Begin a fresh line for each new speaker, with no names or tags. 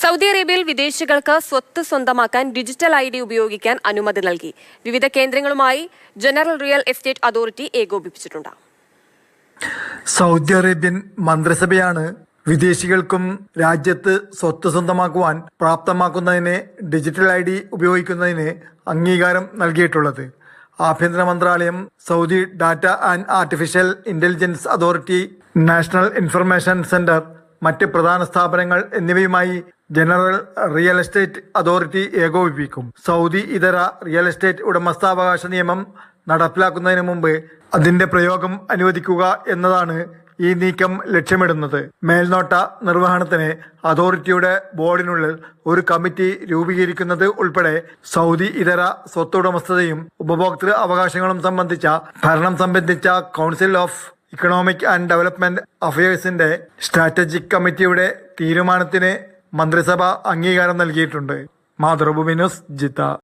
Saudi അറേബ്യയിൽ വിദേശികൾക്ക് സ്വത്ത് സ്വന്തമാക്കാൻ ഡിജിറ്റൽ ഐ ഡി ഉപയോഗിക്കാൻ അനുമതി നൽകി. വിവിധ കേന്ദ്രങ്ങളുമായി ജനറൽ റിയൽ എസ്റ്റേറ്റ് അതോറിറ്റി ഏകോപിപ്പിച്ചിട്ടുണ്ട്.
സൗദി അറേബ്യൻ മന്ത്രിസഭയാണ് വിദേശികൾക്കും രാജ്യത്ത് സ്വത്ത് സ്വന്തമാക്കുവാൻ പ്രാപ്തമാക്കുന്നതിന് ഡിജിറ്റൽ ഐ ഡി ഉപയോഗിക്കുന്നതിന് അംഗീകാരം നൽകിയിട്ടുള്ളത്. ആഭ്യന്തര മന്ത്രാലയം Saudi data and artificial intelligence authority national information centre മറ്റ് പ്രധാന സ്ഥാപനങ്ങൾ എന്നിവയുമായി ജനറൽ റിയൽ എസ്റ്റേറ്റ് അതോറിറ്റി ഏകോപിപ്പിക്കും. സൗദി ഇതര റിയൽ എസ്റ്റേറ്റ് ഉടമസ്ഥാവകാശ നിയമം നടപ്പിലാക്കുന്നതിന് മുമ്പ് അതിന്റെ പ്രയോഗം അനുവദിക്കുക എന്നതാണ് ഈ നീക്കം ലക്ഷ്യമിടുന്നത്. മേൽനോട്ട നിർവഹണത്തിന് അതോറിറ്റിയുടെ ബോർഡിനുള്ളിൽ ഒരു കമ്മിറ്റി രൂപീകരിക്കുന്നത് ഉൾപ്പെടെ സൗദി ഇതര സ്വത്തുടമസ്ഥതയും ഉപഭോക്തൃ അവകാശങ്ങളും സംബന്ധിച്ച ഭരണം സംബന്ധിച്ച council of economic and development അഫയേഴ്സിന്റെ strategic കമ്മിറ്റിയുടെ തീരുമാനത്തിന് മന്ത്രിസഭ അംഗീകാരം നൽകിയിട്ടുണ്ട്. Mathrubhumi news Jeddah.